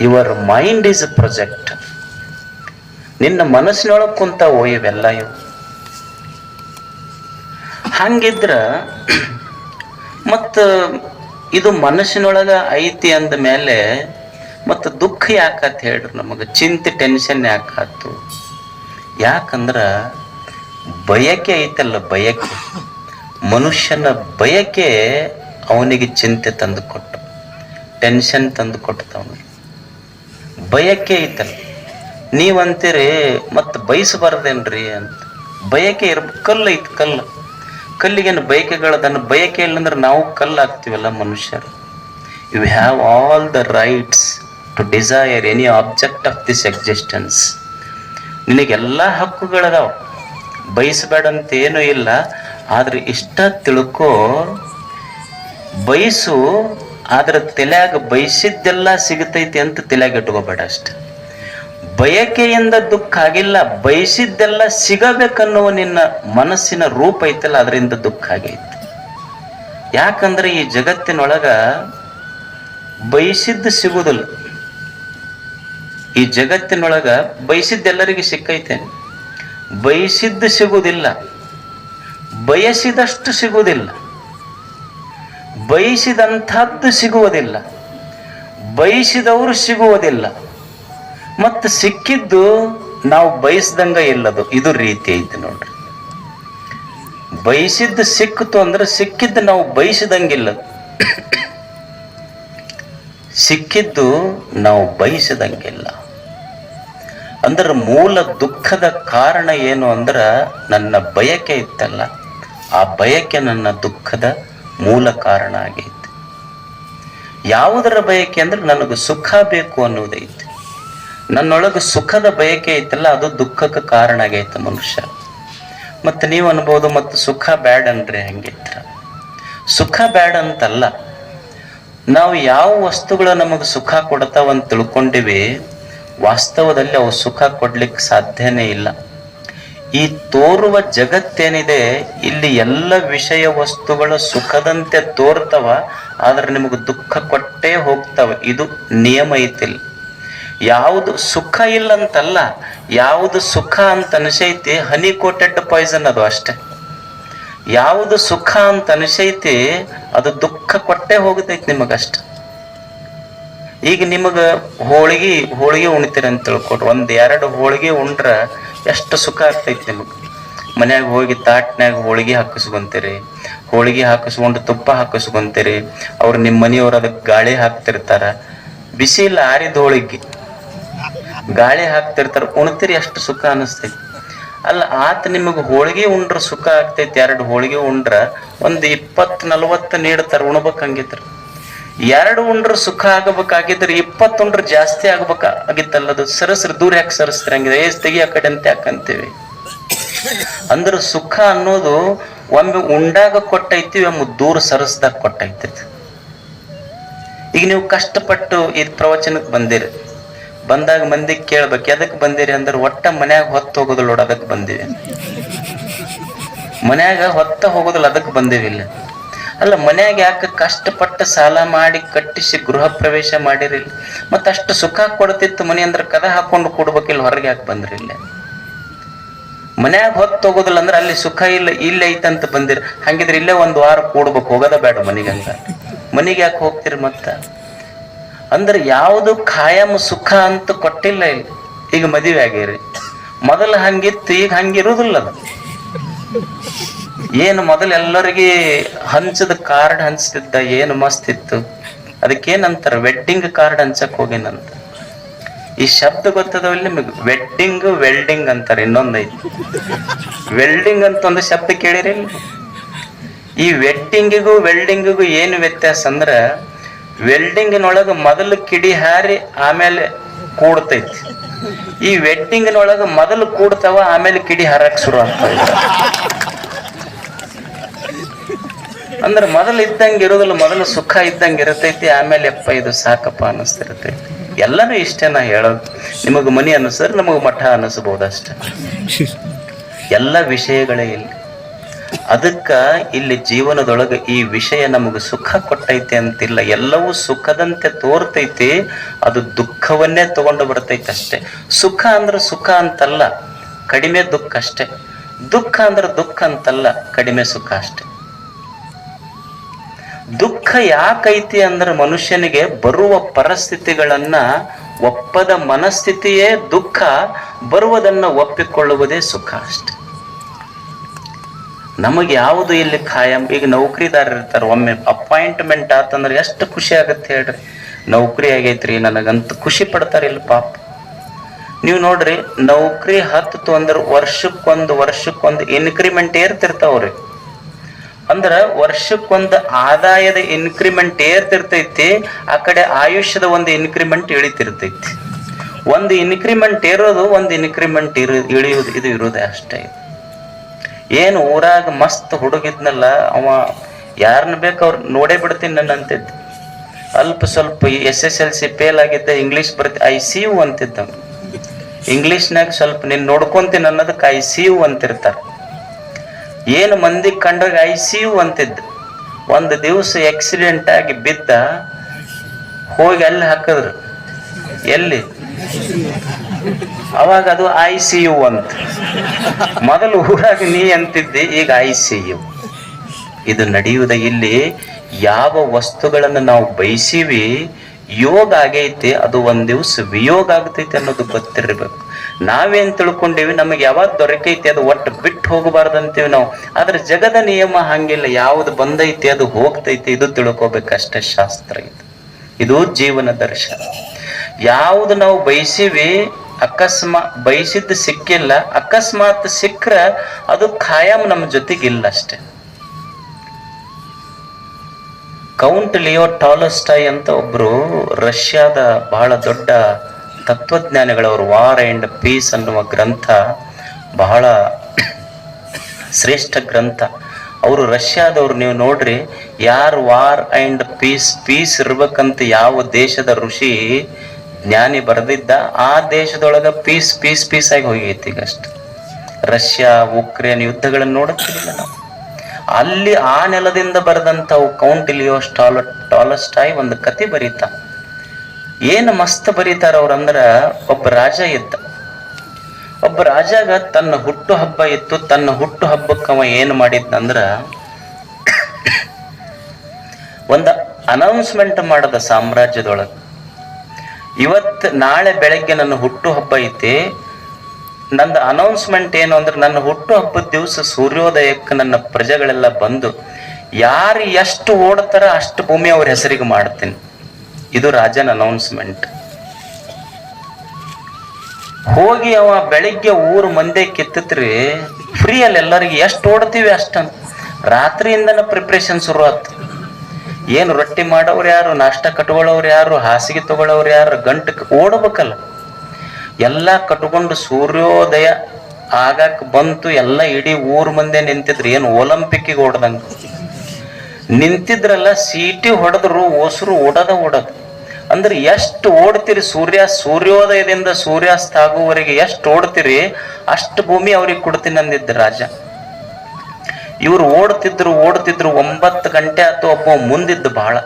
Your mind is a project ನಿನ್ನ ಮನಸ್ಸಿನೊಳಗೆ ಕುಂತ ಇವೆಲ್ಲ ಇವು. ಹಂಗಿದ್ರ ಮತ್ತು ಇದು ಮನಸ್ಸಿನೊಳಗೆ ಐತಿ ಅಂದ ಮೇಲೆ ಮತ್ತು ದುಃಖ ಯಾಕತ್ ಹೇಳ್ರಿ ನಮಗೆ? ಚಿಂತೆ ಟೆನ್ಷನ್ ಯಾಕಾತು? ಯಾಕಂದ್ರೆ ಬಯಕೆ ಐತಲ್ಲ ಬಯಕೆ. ಮನುಷ್ಯನ ಬಯಕೆ ಅವನಿಗೆ ಚಿಂತೆ ತಂದು ಕೊಟ್ಟು. ಟೆನ್ಷನ್ ತಂದು ಕೊಡ್ತಾವನಿಗೆ ಬಯಕೆ ಐತಲ್ಲ. ನೀವಂತೀರಿ ಮತ್ತೆ ಬಯಸಬಾರ್ದೇನ್ರಿ ಅಂತ. ಬಯಕೆ ಇರ್ ಕಲ್ಲು ಐತಿ ಕಲ್ಲು. ಕಲ್ಲಿಗೇನು ಬಯಕೆಗಳದನ್ನು ಬಯಕೆ ಇಲ್ಲಂದ್ರೆ ನಾವು ಕಲ್ಲು ಆಗ್ತೀವಲ್ಲ ಮನುಷ್ಯರು. You have all the rights to desire any object of this existence ನಿನಗೆಲ್ಲ ಹಕ್ಕುಗಳದಾವ. ಬಯಸಬೇಡ ಅಂತ ಏನೂ ಇಲ್ಲ. ಆದ್ರೆ ಇಷ್ಟ ತಿಳ್ಕೋ, ಬಯಸು ಆದ್ರೆ ತಲೆಯಾಗ ಬಯಸಿದ್ದೆಲ್ಲ ಸಿಗತೈತಿ ಅಂತ ತಲೆಯಾಗ ಇಟ್ಕೋಬೇಡ ಅಷ್ಟೆ. ಬಯಕೆಯಿಂದ ದುಃಖ ಆಗಿಲ್ಲ, ಬಯಸಿದ್ದೆಲ್ಲ ಸಿಗಬೇಕನ್ನುವ ನಿನ್ನ ಮನಸ್ಸಿನ ರೂಪ ಐತಲ್ಲ, ಅದರಿಂದ ದುಃಖ ಆಗೈತಿ. ಯಾಕಂದ್ರೆ ಈ ಜಗತ್ತಿನೊಳಗ ಬಯಸಿದ್ದ ಸಿಗುದಿಲ್ಲ. ಈ ಜಗತ್ತಿನೊಳಗ ಬಯಸಿದ್ದೆಲ್ಲರಿಗೆ ಸಿಕ್ಕೈತೆ. ಬಯಸಿದ್ದು ಸಿಗುವುದಿಲ್ಲ ಬಯಸಿದಷ್ಟು ಸಿಗುವುದಿಲ್ಲ ಬಯಸಿದಂಥದ್ದು ಸಿಗುವುದಿಲ್ಲ. ಬಯಸಿದವರು ಸಿಗುವುದಿಲ್ಲ. ಮತ್ತು ಸಿಕ್ಕಿದ್ದು ನಾವು ಬಯಸ್ದಂಗ ಇಲ್ಲದು. ಇದು ರೀತಿ ಐತೆ ನೋಡ್ರಿ. ಬಯಸಿದ್ದು ಸಿಕ್ಕಿತು ಅಂದ್ರೆ ಸಿಕ್ಕಿದ್ದು ನಾವು ಬಯಸಿದಂಗಿಲ್ಲ. ಸಿಕ್ಕಿದ್ದು ನಾವು ಬಯಸಿದಂಗಿಲ್ಲ. ಅಂದ್ರೆ ಮೂಲ ದುಃಖದ ಕಾರಣ ಏನು ಅಂದ್ರೆ ನನ್ನ ಬಯಕೆ ಇತ್ತಲ್ಲ. ಆ ಬಯಕೆ ನನ್ನ ದುಃಖದ ಮೂಲ ಕಾರಣ ಆಗೈತೆ. ಯಾವುದರ ಬಯಕೆ ಅಂದ್ರೆ ನನಗೆ ಸುಖ ಬೇಕು ಅನ್ನೋದೈತಿ ನನ್ನೊಳಗೆ ಸುಖದ ಬಯಕೆ ಐತಲ್ಲ, ಅದು ದುಃಖಕ್ಕೆ ಕಾರಣ ಆಗೈತೆ ಮನುಷ್ಯ. ಮತ್ತೆ ನೀವು ಅನ್ಬೋದು, ಮತ್ತು ಸುಖ ಬ್ಯಾಡ್ ಅನ್ರಿ ಹಂಗಿತ್ರ ಸುಖ ಬ್ಯಾಡ್ ಅಂತಲ್ಲ, ನಾವು ಯಾವ ವಸ್ತುಗಳು ನಮಗೆ ಸುಖ ಕೊಡ್ತಾವ ಅಂತ ತಿಳ್ಕೊಂಡಿವಿ, ವಾಸ್ತವದಲ್ಲಿ ಅವು ಸುಖ ಕೊಡ್ಲಿಕ್ಕೆ ಸಾಧ್ಯನೇ ಇಲ್ಲ. ಈ ತೋರುವ ಜಗತ್ತೇನಿದೆ, ಇಲ್ಲಿ ಎಲ್ಲ ವಿಷಯ ವಸ್ತುಗಳು ಸುಖದಂತೆ ತೋರ್ತವ, ಆದ್ರೆ ನಿಮಗೆ ದುಃಖ ಕೊಟ್ಟೇ ಹೋಗ್ತವ. ಇದು ನಿಯಮ ಐತಿಲ್ಲ ಯಾವುದು ಸುಖ ಇಲ್ಲ ಅಂತಲ್ಲ ಯಾವುದು ಸುಖ ಅಂತ ಅನಿಸೈತಿ ಹನಿ ಕೋಟೆಡ್ ಪಾಯ್ಸನ್ ಅದು ಅಷ್ಟೆ. ಯಾವುದು ಸುಖ ಅಂತ ಅನಿಸೈತಿ, ಅದು ದುಃಖ ಕೊಟ್ಟೇ ಹೋಗತೈತಿ ನಿಮಗಷ್ಟ. ಈಗ ನಿಮಗ ಹೋಳಿಗೆ ಹೋಳಿಗೆ ಉಣ್ತೀರಂತ ತಿಳ್ಕೊಡ್ರಿ ಒಂದ್ ಎರಡು ಹೋಳಿಗೆ ಉಂಡ್ರ ಎಷ್ಟು ಸುಖ ಆಗ್ತೈತಿ ನಿಮಗೆ? ಮನ್ಯಾಗ ಹೋಗಿ ತಾಟ್ನ್ಯಾಗ ಹೋಳಿಗೆ ಹಾಕಿಸ್ಕೊಂತೀರಿ. ಹೋಳಿಗೆ ಹಾಕಿಸ್ಕೊಂಡು ತುಪ್ಪ ಹಾಕಿಸ್ಕೊಂತೀರಿ. ಅವ್ರು ನಿಮ್ಮ ಮನೆಯವ್ರು ಅದಕ್ಕೆ ಗಾಳಿ ಹಾಕ್ತಿರ್ತಾರ. ಬಿಸಿ ಆರಿದ ಹೋಳಿಗೆ. ಗಾಳಿ ಹಾಕ್ತಿರ್ತಾರ. ಉಣ್ತೀರಿ ಎಷ್ಟು ಸುಖ ಅನಿಸ್ತೈತಿ. ಅಲ್ಲ, ಆತ ನಿಮಗೆ ಹೋಳಿಗೆ ಉಂಡ್ರ ಸುಖ ಆಗ್ತೈತಿ. ಎರಡು ಹೋಳಿಗೆ ಉಂಡ್ರ ಒಂದು ಇಪ್ಪತ್ತು ನಲ್ವತ್ತು ನೀಡ್ತಾರ ಉಣ್ಬೇಕು ಹಂಗಿತ್ರ ಎರಡು ಉಂಡ್ರ ಸುಖ ಆಗಬೇಕಾಗಿದ್ರೆ ಇಪ್ಪತ್ತು ಉಂಡ್ರ ಜಾಸ್ತಿ ಆಗ್ಬೇಕ ಆಗಿತ್ತಲ್ಲ ಅದು ಸರಸ್ರ ದೂರ ಯಾಕೆ ಸರಸ್ತಿರಂಗಿದೆ ಏಸ್ ತೆಗಿ ಕಡೆ ಅಂತ ಯಾಕಂತೀವಿ ಅಂದ್ರ ಸುಖ ಅನ್ನೋದು ಒಮ್ಮೆ ಉಂಡಾಗ ಕೊಟ್ಟೈತಿ ಒಮ್ಮೆ ದೂರ ಸರಸ್ದಾಗ ಕೊಟ್ಟೈತಿ ಈಗ ನೀವು ಕಷ್ಟಪಟ್ಟು ಈ ಪ್ರವಚನಕ್ಕೆ ಬಂದಿರಿ. ಬಂದಾಗ ಮಂದಿ ಕೇಳ್ಬೇಕು, ಎದಕ್ ಬಂದಿರಿ ಅಂದ್ರೆ ಒಟ್ಟ ಮನ್ಯಾಗ ಹೊತ್ತು ಹೋಗೋದಿಲ್ಲ ಅದಕ್ಕೆ ಬಂದಿವಿ. ಮನ್ಯಾಗ ಹೊತ್ತ ಹೋಗೋದಿಲ್ಲ, ಅದಕ್ಕೆ ಬಂದೇವಿ ಇಲ್ಲ. ಅಲ್ಲ, ಮನ್ಯಾಗ ಯಾಕೆ ಕಷ್ಟಪಟ್ಟು ಸಾಲ ಮಾಡಿ ಕಟ್ಟಿಸಿ ಗೃಹ ಪ್ರವೇಶ ಮಾಡಿರಿಲ್ಲ? ಮತ್ತೆ ಅಷ್ಟು ಸುಖ ಕೊಡ್ತಿತ್ತು ಮನೆ ಅಂದ್ರೆ ಕದ ಹಾಕೊಂಡು ಕೊಡ್ಬೇಕಿಲ್ಲ, ಹೊರಗೆ ಯಾಕೆ ಬಂದ್ರಿ ಇಲ್ಲಿ? ಮನ್ಯಾಗ ಹೊತ್ತು ಅಂದ್ರೆ ಅಲ್ಲಿ ಸುಖ ಇಲ್ಲ ಇಲ್ಲ ಐತಂತ ಬಂದಿರಿ. ಹಂಗಿದ್ರೆ ಇಲ್ಲೇ ಒಂದು ವಾರ ಕೂಡ್ಬೇಕು, ಹೋಗೋದ ಬೇಡ ಮನೆಗಂತ ಮನೆಗೆ ಯಾಕೆ ಹೋಗ್ತಿರಿ ಮತ್ತ? ಅಂದ್ರೆ ಯಾವುದು ಖಾಯಂ ಸುಖ ಅಂತ ಕೊಟ್ಟಿಲ್ಲ ಇಲ್ಲಿ. ಈಗ ಮದುವೆ ಆಗಿರಿ. ಮೊದಲು ಹಂಗಿತ್ತು, ಈಗ ಹಂಗಿರುವುದಿಲ್ಲ ಅದು. ಏನು ಮೊದಲು ಎಲ್ಲರಿಗೆ ಹಂಚದ ಕಾರ್ಡ್ ಹಂಚ್ತಿದ್ದ, ಏನು ಮಸ್ತ್ ಇತ್ತು. ಅದಕ್ಕೇನಂತಾರ ವೆಡ್ಡಿಂಗ್ ಕಾರ್ಡ್ ಹಂಚಕ್ ಹೋಗಿನಂತ. ಈ ಶಬ್ದ ಗೊತ್ತದವಲ್ಲಿ ನಿಮಗೆ ವೆಡ್ಡಿಂಗ್ ವೆಲ್ಡಿಂಗ್ ಅಂತಾರೆ ಇನ್ನೊಂದೈತಿ. ವೆಲ್ಡಿಂಗ್ ಅಂತ ಒಂದು ಶಬ್ದ ಕೇಳಿರಿ ಈ ವೆಡ್ಡಿಂಗಿಗೂ ವೆಲ್ಡಿಂಗಿಗೂ ಏನು ವ್ಯತ್ಯಾಸ ಅಂದ್ರ ವೆಲ್ಡಿಂಗಿನೊಳಗ ಮೊದಲು ಕಿಡಿ ಹಾರಿ ಆಮೇಲೆ ಕೂಡ್ತೈತಿ. ಈ ವೆಡ್ಡಿಂಗಿನೊಳಗ ಮೊದಲು ಕೂಡ್ತಾವ, ಆಮೇಲೆ ಕಿಡಿ ಹಾರಕ್ ಶುರು ಆಗ್ತಾವ ಅಂದ್ರೆ ಮೊದಲು ಇದ್ದಂಗೆ ಇರೋದಿಲ್ಲ, ಮೊದಲು ಸುಖ ಇದ್ದಂಗೆ ಇರತೈತಿ, ಆಮೇಲೆ ಯಪ್ಪ ಇದು ಸಾಕಪ್ಪ ಅನ್ನಿಸ್ತಿರ್ತೈತಿ. ಎಲ್ಲನೂ ಇಷ್ಟೇ ನಾ ಹೇಳೋದು. ನಿಮಗೆ ಮನಿ ಅನ್ನಿಸಿದ್ರೆ ನಮಗೆ ಮಠ ಅನ್ನಿಸ್ಬೋದು ಅಷ್ಟೆ. ಎಲ್ಲ ವಿಷಯಗಳೇ ಇಲ್ಲಿ. ಅದಕ್ಕ ಇಲ್ಲಿ ಜೀವನದೊಳಗೆ ಈ ವಿಷಯ ನಮಗೆ ಸುಖ ಕೊಟ್ಟೈತೆ ಅಂತಿಲ್ಲ. ಎಲ್ಲವೂ ಸುಖದಂತೆ ತೋರ್ತೈತಿ, ಅದು ದುಃಖವನ್ನೇ ತಗೊಂಡು ಬರ್ತೈತೆ ಅಷ್ಟೇ. ಸುಖ ಅಂದ್ರೆ ಸುಖ ಅಂತಲ್ಲ, ಕಡಿಮೆ ದುಃಖ ಅಷ್ಟೆ. ದುಃಖ ಅಂದ್ರೆ ದುಃಖ ಅಂತಲ್ಲ, ಕಡಿಮೆ ಸುಖ ಅಷ್ಟೇ. ದುಃಖ ಯಾಕೈತಿ ಅಂದ್ರೆ ಮನುಷ್ಯನಿಗೆ ಬರುವ ಪರಿಸ್ಥಿತಿಗಳನ್ನ ಒಪ್ಪದ ಮನಸ್ಥಿತಿಯೇ ದುಃಖ, ಬರುವುದನ್ನ ಒಪ್ಪಿಕೊಳ್ಳುವುದೇ ಸುಖ ಅಷ್ಟೆ. ನಮಗೆ ಯಾವುದು ಇಲ್ಲಿ ಖಾಯಂ? ಈಗ ನೌಕರಿದಾರ ಇರ್ತಾರೆ, ಒಮ್ಮೆ ಅಪಾಯಿಂಟ್ಮೆಂಟ್ ಆತಂದ್ರೆ ಎಷ್ಟು ಖುಷಿ ಆಗತ್ತೆ ಹೇಳ್ರಿ. ನೌಕರಿ ಆಗೈತ್ರಿ, ನನಗಂತ ಖುಷಿ ಪಡ್ತಾರೆ ಇಲ್ಲಿ ಪಾಪ. ನೀವು ನೋಡ್ರಿ, ನೌಕರಿ ಹತ್ತು ಅಂದ್ರೆ ವರ್ಷಕ್ಕೊಂದು ವರ್ಷಕ್ಕೊಂದು ಇನ್ಕ್ರಿಮೆಂಟ್ ಏರ್ತಿರ್ತಾವ್ರಿ. ಅಂದ್ರ ವರ್ಷಕ್ಕೊಂದು ಆದಾಯದ ಇನ್ಕ್ರಿಮೆಂಟ್ ಏರ್ತಿರ್ತೈತಿ, ಆ ಕಡೆ ಆಯುಷ್ಯದ ಒಂದು ಇನ್ಕ್ರಿಮೆಂಟ್ ಇಳಿತಿರ್ತೈತಿ. ಒಂದು ಇನ್ಕ್ರಿಮೆಂಟ್ ಏರೋದು, ಒಂದು ಇನ್ಕ್ರಿಮೆಂಟ್ ಇರು ಇಳಿಯೋದು ಇದು ಇರೋದೇ ಅಷ್ಟೇ. ಏನು ಊರಾಗ ಮಸ್ತ್ ಹುಡುಗಿದ್ನಲ್ಲ, ಅವ ಯಾರನ್ನ ಬೇಕು ಅವ್ರು ನೋಡೇ ಬಿಡ್ತೀನಿ ನನ್ನ ಅಂತಿದ್ದ. ಅಲ್ಪ ಸ್ವಲ್ಪ S S L C fail ಆಗಿದ್ದ ಇಂಗ್ಲೀಷ್ ಬರ್ತಿ ಐ ಸಿ ಯು ಅಂತಿದ್ದ ಇಂಗ್ಲೀಷ್ನಾಗ ಸ್ವಲ್ಪ ನೀನು ನೋಡ್ಕೊಂತೀನಿ ಅನ್ನೋದಕ್ಕೆ ಐ ಸಿ ಯು ಅಂತಿರ್ತಾರ. ಏನು ಮಂದಿ ಕಂಡಾಗ ಐ ಸಿ ಯು ಅಂತಿದ್ದ. ಒಂದು ದಿವಸ ಆಕ್ಸಿಡೆಂಟ್ ಆಗಿ ಬಿದ್ದ. ಹೋಗಿ ಅಲ್ಲಿ ಹಾಕಿದ್ರು? ಎಲ್ಲಿ? ಅವಾಗ ಅದು ಐ ಸಿ ಯು ಅಂತ. ಮೊದಲು ಊರಾಗ ನೀ ಅಂತಿದ್ದಿ, ಈಗ ಐ ಸಿ ಯು ಇದು ನಡೆಯುವುದ ಇಲ್ಲಿ? ಯಾವ ವಸ್ತುಗಳನ್ನು ನಾವು ಬಯಸಿವಿ? ಯೋಗ ಆಗೈತಿ, ಅದು ಒಂದ್ ದಿವ್ಸ ವಿಯೋಗ ಆಗ್ತೈತಿ ಅನ್ನೋದು ಗೊತ್ತಿರ್ಬೇಕು. ನಾವೇನ್ ತಿಳ್ಕೊಂಡಿವಿ, ನಮಗೆ ಯಾವಾಗ ದೊರಕೈತಿ ಅದು ಒಟ್ಟು ಬಿಟ್ಟು ಹೋಗಬಾರ್ದು ಅಂತೀವಿ ನಾವು. ಆದ್ರೆ ಜಗದ ನಿಯಮ ಹಂಗಿಲ್ಲ, ಯಾವ್ದು ಬಂದೈತಿ ಅದು ಹೋಗ್ತೈತಿ, ಇದು ತಿಳ್ಕೊಬೇಕಷ್ಟೇ ಶಾಸ್ತ್ರ ಇದು. ಇದು ಜೀವನ ದರ್ಶನ. ಯಾವುದು ನಾವು ಬಯಸಿವಿ, ಅಕಸ್ಮಾ, ಬಯಸಿದ್ದು ಸಿಕ್ಕಿಲ್ಲ, ಅಕಸ್ಮಾತ್ ಸಿಕ್ಕ್ರ ಅದು ಖಾಯಂ ನಮ್ಮ ಜೊತೆಗಿಲ್ಲ ಅಷ್ಟೇ. ಕೌಂಟ್ ಲಿಯೋ ಟಾಲಸ್ಟಾಯ್ ಅಂತ ಒಬ್ರು ರಷ್ಯಾದ ಬಹಳ ದೊಡ್ಡ ತತ್ವಜ್ಞಾನಿಗಳವರು, ವಾರ್ ಅಂಡ್ ಪೀಸ್ ಅನ್ನುವ ಗ್ರಂಥ, ಬಹಳ ಶ್ರೇಷ್ಠ ಗ್ರಂಥ. ಅವರು ರಷ್ಯಾದವ್ರು, ನೀವು ನೋಡ್ರಿ, ಯಾರು ವಾರ್ ಅಂಡ್ ಪೀಸ್ ಪೀಸ್ ಇರ್ಬೇಕಂತ ಯಾವ ದೇಶದ ಋಷಿ ಜ್ಞಾನಿ ಬರೆದಿದ್ದ, ಆ ದೇಶದೊಳಗ ಪೀಸ್ ಪೀಸ್ ಪೀಸ್ ಆಗಿ ಹೋಗೈತಿ ಈಗ ಅಷ್ಟು. ರಷ್ಯಾ, ಉಕ್ರೇನ್ ಯುದ್ಧಗಳನ್ನು ನೋಡುತ್ತಿರಲಿಲ್ಲ ನಾವು. ಅಲ್ಲಿ ಆ ನೆಲದಿಂದ ಬರೆದಂಥವು ಕೌಂಟ್ ಇಲಿಯೋ ಸ್ಟಾಲ ಟಾಲಸ್ಟಾಯ್ ಒಂದು ಕತೆ ಬರೀತ. ಏನು ಮಸ್ತ್ ಬರೀತಾರ ಅವ್ರಂದ್ರ ಒಬ್ಬ ರಾಜ ಇದ್ದ. ಒಬ್ಬ ರಾಜಾಗ ತನ್ನ ಹುಟ್ಟು ಹಬ್ಬ ಇತ್ತು, ತನ್ನ ಹುಟ್ಟು ಹಬ್ಬಕ್ಕವ ಏನು ಮಾಡಿದ್ನಂದ್ರ ಒಂದು ಅನೌನ್ಸ್ಮೆಂಟ್ ಮಾಡದ ಸಾಮ್ರಾಜ್ಯದೊಳಗೆ. ಇವತ್ತು ನಾಳೆ ಬೆಳಗ್ಗೆ ನನ್ನ ಹುಟ್ಟು ಹಬ್ಬ ಐತಿ ನಂದು ಅನೌನ್ಸ್ಮೆಂಟ್ ಏನು ಅಂದ್ರೆ ನನ್ನ ಹುಟ್ಟು ಹಬ್ಬದ ದಿವಸ ಸೂರ್ಯೋದಯಕ್ಕೆ ನನ್ನ ಪ್ರಜೆಗಳೆಲ್ಲ ಬಂದು, ಯಾರು ಎಷ್ಟು ಓಡ್ತಾರ ಅಷ್ಟು ಭೂಮಿ ಅವ್ರ ಹೆಸರಿಗೆ ಮಾಡ್ತೀನಿ. ಇದು ರಾಜನ ಅನೌನ್ಸ್ಮೆಂಟ್ ಹೋಗಿ ಅವ ಬೆಳಿಗ್ಗೆ ಊರು ಮಂದೆ ಕಿತ್ತತ್ರಿ ಫ್ರೀ ಅಲ್ಲಿ ಎಲ್ಲರಿಗೆ ಎಷ್ಟು ಓಡ್ತೀವಿ ಅಷ್ಟಂತ ರಾತ್ರಿಯಿಂದನ ಪ್ರಿಪ್ರೇಷನ್ ಶುರು ಆಯ್ತು ಏನು ರೊಟ್ಟಿ ಮಾಡೋರು ಯಾರು, ನಾಷ್ಟ ಕಟ್ಕೊಳ್ಳೋರು ಯಾರು, ಹಾಸಿಗೆ ತಗೊಳ್ಳೋರು ಯಾರು ಗಂಟಕ್ಕೆ ಓಡ್ಬೇಕಲ್ಲ. ಎಲ್ಲ ಕಟ್ಕೊಂಡು ಸೂರ್ಯೋದಯ ಆಗಕ್ಕೆ ಬಂತು, ಎಲ್ಲ ಇಡೀ ಊರ್ ಮುಂದೆ ನಿಂತಿದ್ರು. ಏನು ಒಲಂಪಿಕ್ಕಿಗೆ ಓಡ್ದಂಗ. ನಿಂತಿದ್ರಲ್ಲ, ಸೀಟಿ ಹೊಡೆದ್ರು ಓಸರು ಓಡದ ಓಡದು. ಅಂದ್ರೆ ಎಷ್ಟು ಓಡ್ತೀರಿ ಸೂರ್ಯ, ಸೂರ್ಯೋದಯದಿಂದ ಸೂರ್ಯಾಸ್ತ ಆಗುವವರೆಗೆ ಎಷ್ಟು ಓಡ್ತೀರಿ? ಅಷ್ಟು ಭೂಮಿ ಅವ್ರಿಗೆ ಕೊಡ್ತೀನಿ ಅಂದಿದ್ದ ರಾಜ. ಇವ್ರು ಓಡ್ತಿದ್ರು ಓಡ್ತಿದ್ರು, ಒಂಬತ್ತು ಗಂಟೆ ಅಥವಾ ಒಬ್ಬ ಮುಂದಿದ್ದು ಬಹಳ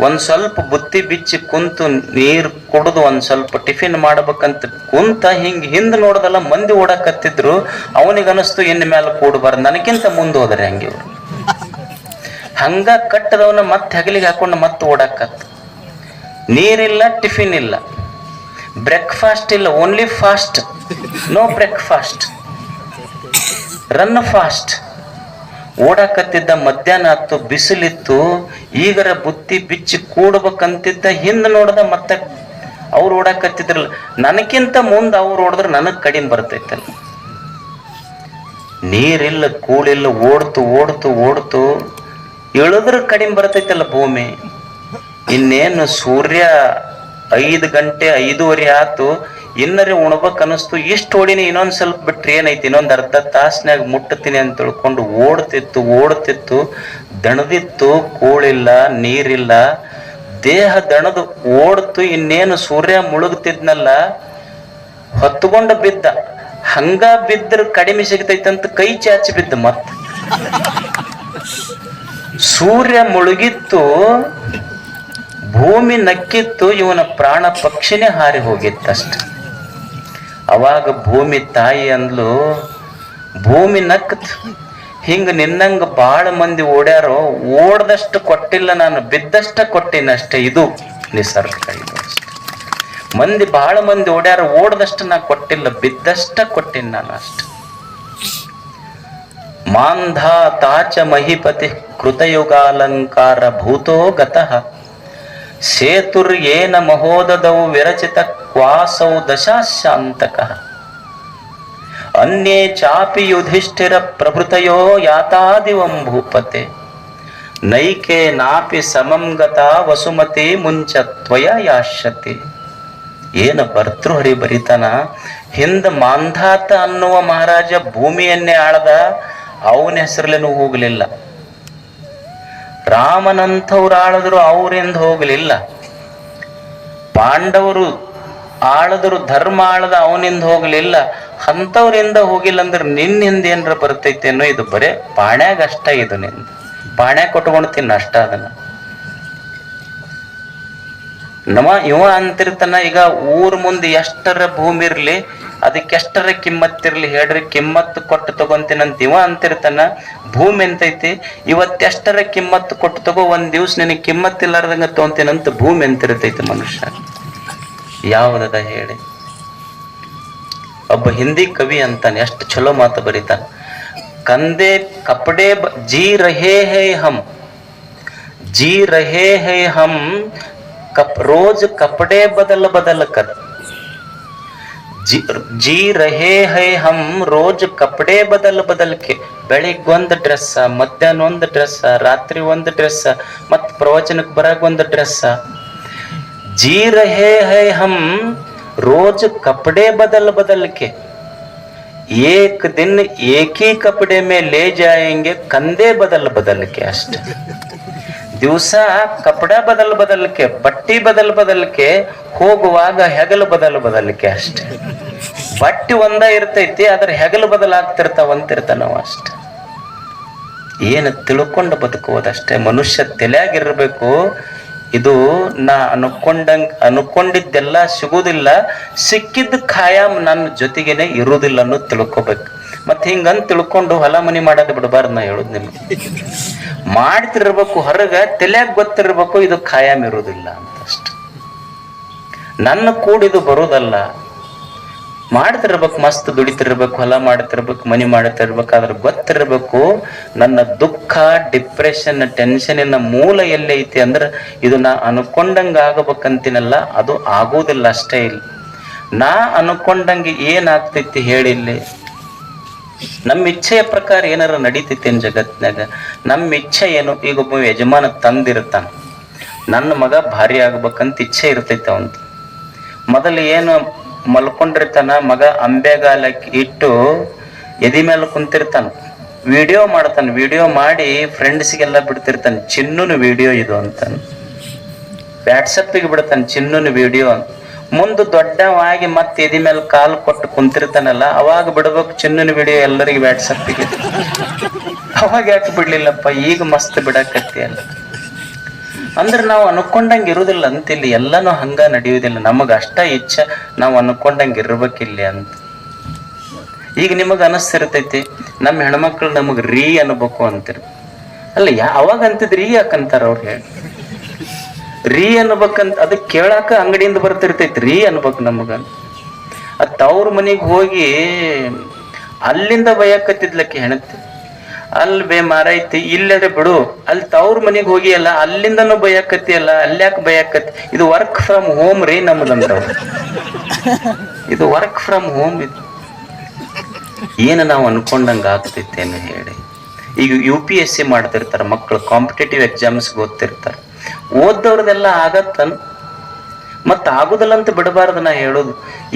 ಒಂದ್ ಸ್ವಲ್ಪ ಬುತ್ತಿ ಬಿಚ್ಚಿ ಕುಂತು ನೀರು ಕುಡಿದು ಒಂದ್ ಸ್ವಲ್ಪ ಟಿಫಿನ್ ಮಾಡ್ಬೇಕಂತ ಕುಂತ ಹಿಂಗೆ ಹಿಂದೆ ನೋಡ್ದಲ್ಲ ಮಂದಿ ಓಡಕತ್ತಿದ್ರು ಅವನಿಗೆ ಅನಿಸ್ತು ಇನ್ ಮೇಲೆ ಕೂಡಬಾರ್ದು ನನಗಿಂತ ಮುಂದೆ ಹೋದ್ರೆ ಹಂಗೆ ಇವ್ರು? ಹಂಗ ಕಟ್ಟದವನ ಮತ್ತೆ ಹಗಲಿಗೆ ಹಾಕೊಂಡು ಮತ್ತೆ ಓಡಾಕತ್ತ. ನೀರಿಲ್ಲ, ಟಿಫಿನ್ ಇಲ್ಲ. ಬ್ರೇಕ್ಫಾಸ್ಟ್ ಇಲ್ಲ, only fast. No breakfast. Run fast. ಓಡಾಕತ್ತಿದ್ದ ಮಧ್ಯಾಹ್ನ ಹತ್ತು ಬಿಸಿಲಿತ್ತು, ಈಗರ ಬುತ್ತಿ ಬಿಚ್ಚಿ ಕೂಡಬೇಕಂತಿದ್ದ ಹಿಂದೆ ನೋಡ್ದ ಮತ್ತೆ ಅವ್ರು ಓಡಾಕತ್ತಿದ್ರಲ್ಲ ನನಗಿಂತ ಮುಂದೆ ಅವ್ರು ಓಡಿದ್ರೆ ನನಗೆ ಕಡಿಮೆ ಬರ್ತೈತಲ್ಲ. ನೀರಿಲ್ಲ, ಕೂಳಿಲ್ಲ, ಓಡ್ತು ಓಡ್ತು ಓಡ್ತು, ಇಳಿದ್ರೆ ಕಡಿಮೆ ಬರ್ತೈತಲ್ಲ ಭೂಮಿ. ಇನ್ನೇನು ಸೂರ್ಯ ಐದು ಗಂಟೆ ಐದೂವರೆ ಆತು ಇನ್ನರೇ ಉಣ್ಬೇಕ್ ಅನಿಸ್ತು ಇಷ್ಟು ಓಡಿನಿ, ಇನ್ನೊಂದು ಸ್ವಲ್ಪ ಬಿಟ್ರೆ ಏನೈತಿ? ಇನ್ನೊಂದು ಅರ್ಧ ತಾಸ್ನ್ಯಾಗ ಮುಟ್ಟತೀನಿ ಅಂತ ತಿಳ್ಕೊಂಡು ಓಡ್ತಿತ್ತು ಓಡ್ತಿತ್ತು. ದಣದಿತ್ತು, ಕೂಳಿಲ್ಲ, ನೀರಿಲ್ಲ. ದೇಹ ದಣದು ಓಡ್ತು, ಇನ್ನೇನು ಸೂರ್ಯ ಮುಳುಗ್ತಿದ್ನಲ್ಲ ಹೊತ್ತುಕೊಂಡು ಬಿದ್ದ. ಹಂಗ ಬಿದ್ರ ಕಡಿಮೆ ಸಿಗ್ತೈತಂತ ಕೈ ಚಾಚಿ ಬಿದ್ದ ಮತ್ತ. ಸೂರ್ಯ ಮುಳುಗಿತ್ತು, ಭೂಮಿ ನಕ್ಕಿತ್ತು, ಇವನ ಪ್ರಾಣ ಪಕ್ಷಿನೇ ಹಾರಿ ಹೋಗಿತ್ತಷ್ಟೆ. ಅವಾಗ ಭೂಮಿ ತಾಯಿ ಅಂದ್ಲು, ಭೂಮಿ ನಕ್ಕತ್ ಹಿಂಗ ನಿನ್ನಂಗ ಬಾಳ ಮಂದಿ ಓಡ್ಯಾರೋ, ಓಡ್ದಷ್ಟು ಕೊಟ್ಟಿಲ್ಲ ನಾನು, ಬಿದ್ದಷ್ಟ ಕೊಟ್ಟಿನಷ್ಟೇ ಇದು ನಿಸರ್ಗ ಇದು ಅಷ್ಟೆ. ಮಂದಿ ಬಹಳ ಮಂದಿ ಓಡ್ಯಾರ, ಓಡ್ದಷ್ಟು ನಾ ಕೊಟ್ಟಿಲ್ಲ, ಬಿದ್ದಷ್ಟ ಕೊಟ್ಟಿನಿ ನಾನು ಅಷ್ಟೆ. ಮಾಂಧಾ ತಾಚ ಮಹಿಪತಿ ಕೃತಯುಗಾಲಂಕಾರ ಭೂತೋ ಗತಃ, ಸೇತುರ್ ಏನ ಮಹೋದದೌ ವಿರಚಿತ ಕ್ವಾಸೌ ದಶಾಶಾಂತಕಃ. ಅನ್ಯೇ ಚಾಪಿ ಯುಧಿಷ್ಠಿರ ಪ್ರಭೃತಯೋ ಯಾತಾದಿವಂ ಭೂಪತೆ ನೈಕೆ ನಾಪಿ ಸಮಂಗತ ವಸುಮತಿ ಮುಂಚ ತ್ವಯ ಯಾಶ್ಯತಿ. ಏನು ಭರ್ತೃಹರಿ ಬರಿತಾನ ಹಿಂದ ಮಾಂಧಾತ ಅನ್ನುವ ಮಹಾರಾಜ ಭೂಮಿಯನ್ನೇ ಆಳದ ಅವನ ಹೆಸರಲ್ಲೇನು ಹೋಗಲಿಲ್ಲ. ರಾಮನಂಥವ್ರು ಆಳಿದ್ರು ಅವರಿಂದ ಹೋಗಲಿಲ್ಲ. ಪಾಂಡವರು ಆಳದ್ರು ಧರ್ಮ ಆಳದ ಅವನಿಂದ ಹೋಗಲಿಲ್ಲ, ಅಂಥವ್ರಿಂದ ಹೋಗಿಲ್ಲ ಅಂದ್ರೆ ನಿನ್ನಿಂದ ಏನ್ರ ಅನ್ನೋ ಇದು ಬರೇ ಪಾಣ್ಯಾಗ ಅಷ್ಟ ಇದು ನಿಂದ. ಪಾಣ್ಯಾಗ ಕೊಟ್ಕೊಂಡು ತಿನ್ನ ಅಷ್ಟ ಅದನ್ನ. ನಮ ಇವ ಅಂತಿರ್ತಾನ, ಈಗ ಊರ್ ಮುಂದೆ ಎಷ್ಟರ ಭೂಮಿ ಇರ್ಲಿ, ಅದಕ್ಕೆ ಎಷ್ಟರ ಕಿಮ್ಮತ್ತಿರ್ಲಿ ಹೇಳ್ರಿ ಕಿಮ್ಮತ್ತು ಕೊಟ್ಟು ತಗೊಂತೀನಂತ ಇವ ಅಂತಿರ್ತಾನ, ಭೂಮಿ ಎಂತೈತಿ ಇವತ್ತೆಷ್ಟರ ಕಿಮ್ಮತ್ತು ಕೊಟ್ಟು ತಗೋ, ಒಂದ್ ದಿವ್ಸ ನಿನಗೆ ಕಿಮ್ಮತ್ತಿಲ್ಲಾರ್ದಂಗ ತಗೊಂತೀನಂತ ಭೂಮಿ ಎಂತಿರ್ತೈತಿ ಮನುಷ್ಯ. ಯಾವುದದ ಹೇಳಿ? ಒಬ್ಬ ಹಿಂದಿ ಕವಿ ಅಂತಾನೆ ಎಷ್ಟು ಚಲೋ ಮಾತು ಬರೀತಾನೆ. ಕಂದೆ ಕಪಡೆ ಜೀ ರಹೇ ಹೇ ಹಮ್ ಜೀ ರಹೇ ಹೇ ಹಮ್ ಕಪ್, ರೋಜ್ ಕಪಡೆ ಬದಲ್ ಬದಲ ಕರ್ ಜಿ ಜೀ ರಹೇ ಹೈ ಹಮ್ ರೋಜ್ ಕಪಡೆ ಬದಲ್ ಬದಲ್ಕೆ ಬೆಳಿಗ್ಗೆ ಒಂದು ಡ್ರೆಸ್ಸ, ಮಧ್ಯಾಹ್ನ ಒಂದು ಡ್ರೆಸ್ಸ, ರಾತ್ರಿ ಒಂದು ಡ್ರೆಸ್ಸ, ಮತ್ತು ಪ್ರವಚನಕ್ಕೆ ಬರಾಗ ಒಂದು ಡ್ರೆಸ್ಸ. जी रहे हैं हम रोज कपड़े बदल बदल के एक दिन एक ही कपड़े में ले जाएंगे कंधे बदल बदल के ಅಷ್ಟೇ ದಿವಸ ಕಪಡ ಬದಲ್ ಬದಲ್ಕೆ ಬಟ್ಟಿ ಬದಲ್ ಬದಲ್ಕೆ ಹೋಗುವಾಗ ಹೆಗಲು ಬದಲ್ ಬದಲ್ಕೆ ಅಷ್ಟೇ ಬಟ್ಟಿ ಒಂದ ಇರ್ತೈತಿ ಅದ್ರ ಹೆಗಲು ಬದಲಾಗ್ತಿರ್ತಾವ ಅಂತಿರ್ತಾನವ ಅಷ್ಟೆ ಏನು ತಿಳ್ಕೊಂಡು ಬದುಕುವುದಷ್ಟೇ ಮನುಷ್ಯ ತಲೆಯಾಗಿರ್ಬೇಕು ಇದು ನಾ ಅನ್ಕೊಂಡಂಗ್, ಅನ್ಕೊಂಡಿದ್ದೆಲ್ಲ ಸಿಗುವುದಿಲ್ಲ ಸಿಕ್ಕಿದ್ದ ಖಾಯಂ ನನ್ನ ಜೊತೆಗೇನೆ ಇರುವುದಿಲ್ಲ ಅನ್ನೋದು ತಿಳ್ಕೊಬೇಕು. ಮತ್ತೆ ಹಿಂಗಂತ ತಿಳ್ಕೊಂಡು ಹೊಲ ಮನಿ ಮಾಡೋದು ಬಿಡಬಾರ್ದು ನಾ ಹೇಳುದು ನಿಮ್ಗೆ. ಮಾಡ್ತಿರ್ಬೇಕು ಹೊರಗ, ತಲೆಯಾಗ ಗೊತ್ತಿರ್ಬೇಕು ಇದು ಖಾಯಂ ಇರುವುದಿಲ್ಲ ಅಂತ ಅಷ್ಟೆ ನನ್ನ ಕೂಡಿದು ಬರುವುದಲ್ಲ ಮಾಡ್ತಿರ್ಬೇಕು, ಮಸ್ತ್ ದುಡಿತಿರ್ಬೇಕು, ಹೊಲ ಮಾಡ್ತಿರ್ಬೇಕು, ಮನಿ ಮಾಡ್ತಿರ್ಬೇಕು ಅದ್ರ ಗೊತ್ತಿರ್ಬೇಕು ನನ್ನ ದುಃಖ ಡಿಪ್ರೆಷನ್ ಟೆನ್ಷನಿನ ಮೂಲ ಎಲ್ಲೈತಿ ಅಂದ್ರೆ ಇದು ನಾ ಅನ್ಕೊಂಡಂಗ ಆಗಬೇಕಂತೀನಲ್ಲ, ಅದು ಆಗೋದಿಲ್ಲ ಅಷ್ಟೇ ಇಲ್ಲ. ನಾ ಅನ್ಕೊಂಡಂಗೆ ಏನಾಗ್ತೈತಿ ಹೇಳಿಲ್ಲಿ ನಮ್ಮ ಇಚ್ಛೆಯ ಪ್ರಕಾರ ಏನಾರ ನಡೀತೈತಿ ಏನ್ ಜಗತ್ನಾಗ ನಮ್ಮ ಇಚ್ಛೆ ಏನು? ಈಗ ಒಬ್ಬ ಯಜಮಾನ ತಂದಿರ್ತಾನ. ನನ್ನ ಮಗ ಭಾರಿ ಆಗ್ಬೇಕಂತ ಇಚ್ಛೆ ಇರ್ತೈತೆ ಅವಂತ ಮೊದಲು ಏನು ಮಲ್ಕೊಂಡಿರ್ತಾನ ಮಗ ಅಂಬೆಗಾಲಕ್ಕೆ ಇಟ್ಟು ಎದಿ ಮೇಲೆ ಕುಂತಿರ್ತಾನ. ವಿಡಿಯೋ ಮಾಡ್ತಾನೆ, ವಿಡಿಯೋ ಮಾಡಿ ಫ್ರೆಂಡ್ಸ್ಗೆಲ್ಲ ಬಿಡ್ತಿರ್ತಾನೆ, ಚಿನ್ನುನ ವಿಡಿಯೋ ಇದು ಅಂತಾನೆ. ವ್ಯಾಟ್ಸಪ್ಪಿಗೆ ಬಿಡ್ತಾನೆ, ಚಿನ್ನುನ ವಿಡಿಯೋ ಅಂತ. ಮುಂದೆ ದೊಡ್ಡವಾಗಿ ಮತ್ತೆ ಎದಿ ಮೇಲೆ ಕಾಲು ಕೊಟ್ಟು ಕುಂತಿರ್ತಾನಲ್ಲ, ಅವಾಗ ಬಿಡ್ಬೇಕು ಚಿನ್ನನ ವಿಡಿಯೋ ಎಲ್ಲರಿಗೆ ವ್ಯಾಟ್ಸಪ್ಪಿಗೆ ಅವಾಗ ಯಾಕೆ ಬಿಡ್ಲಿಲ್ಲಪ್ಪ, ಈಗ ಮಸ್ತ್ ಬಿಡಕತ್ತಿ ಅಲ್ಲ ಅಂದ್ರೆ ನಾವು ಅನ್ಕೊಂಡಂಗೆ ಇರುವುದಿಲ್ಲ ಇಲ್ಲಿ ಎಲ್ಲಾನು ಹಂಗ ನಡೆಯುವುದಿಲ್ಲ. ನಮಗ ಅಷ್ಟ ಇಚ್ಛೆ ನಾವು ಅನ್ಕೊಂಡಂಗೆ ಇರ್ಬೇಕಿಲ್ಲಿ ಅಂತ. ಈಗ ನಿಮಗ ಅನಿಸ್ತಿರ್ತೈತಿ ನಮ್ಮ ಹೆಣ್ಮಕ್ಳು ನಮಗ್ ರೀ ಅನ್ಬೇಕು ಅಂತಿರ್. ಅಲ್ಲ ಯಾವಾಗ ಅವಾಗ ರೀ ಯಾಕಂತಾರ ಅವ್ರು ಹೇಳಿ? ರೀ ಅನ್ಬೇಕಂತ ಅದಕ್ಕೆ ಕೇಳಾಕ ಅಂಗಡಿಯಿಂದ ಬರ್ತಿರ್ತೈತಿ, ರೀ ಅನ್ಬೇಕು ನಮಗ ಅದ್ ತವ್ರ ಮನೆಗೆ ಹೋಗಿ ಅಲ್ಲಿಂದ ಬಯಕತ್ತಿದ್ಲಕ್ಕೆ ಹೆಣತಿ. ಅಲ್ಲಿ ಬೇ ಮಾರೈತಿ ಇಲ್ಲದೆ ಬಿಡು. ಅಲ್ಲಿ ತವ್ರ ಮನೆಗೆ ಹೋಗಿ ಅಲ್ಲ ಅಲ್ಲಿಂದನೂ ಬಯಕತ್ತಿ ಅಲ್ಲ ಅಲ್ಯಾಕೆ ಬಯಕತ್ತಿ? ಇದು ವರ್ಕ್ ಫ್ರಮ್ ಹೋಮ್ ರೀ ನಮ್ದಂತ. ಇದು ವರ್ಕ್ ಫ್ರಮ್ ಹೋಮ್ ಇದು. ಏನು ನಾವು ಅನ್ಕೊಂಡಂಗೆ ಆಗ್ತೈತೇನು ಹೇಳಿ. ಈಗ ಯು ಪಿ ಎಸ್ ಸಿ ಮಾಡ್ತಿರ್ತಾರೆ ಮಕ್ಕಳು ಕಾಂಪಿಟೇಟಿವ್ ಎಕ್ಸಾಮ್ಸ್ ಓದ್ತಿರ್ತಾರೆ. ಓದ್ದವ್ರದೆಲ್ಲ ಆಗತ್ತನ್? ಮತ್ತೆ ಆಗುದಲ್ಲಂತ ಬಿಡಬಾರ್ದು ನಾ ಹೇಳೋದು.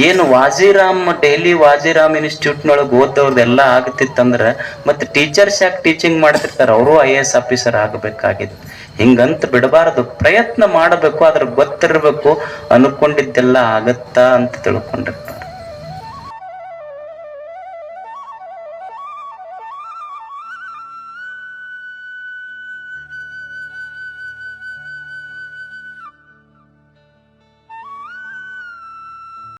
ಏನು ವಾಜಿರಾಮ್ ಡೈಲಿ ವಾಜಿರಾಮ್ ಇನ್ಸ್ಟಿಟ್ಯೂಟ್ನೊಳಗೆ ಓದ್ದವ್ರದೆಲ್ಲ ಆಗತ್ತಿತ್ತಂದ್ರ ಮತ್ತೆ ಟೀಚರ್ಸ್ ಯಾಕೆ ಟೀಚಿಂಗ್ ಮಾಡ್ತಿರ್ತಾರೆ ಅವರು ಐ ಎಸ್ ಆಫೀಸರ್ ಆಗಬೇಕಾಗಿತ್ತು. ಹಿಂಗಂತ ಬಿಡಬಾರದು. ಪ್ರಯತ್ನ ಮಾಡಬೇಕು ಅದ್ರ ಗೊತ್ತಿರಬೇಕು, ಅನ್ಕೊಂಡಿದ್ದೆಲ್ಲ ಆಗತ್ತಾ ಅಂತ ತಿಳ್ಕೊಂಡಿರ್ತಾರೆ.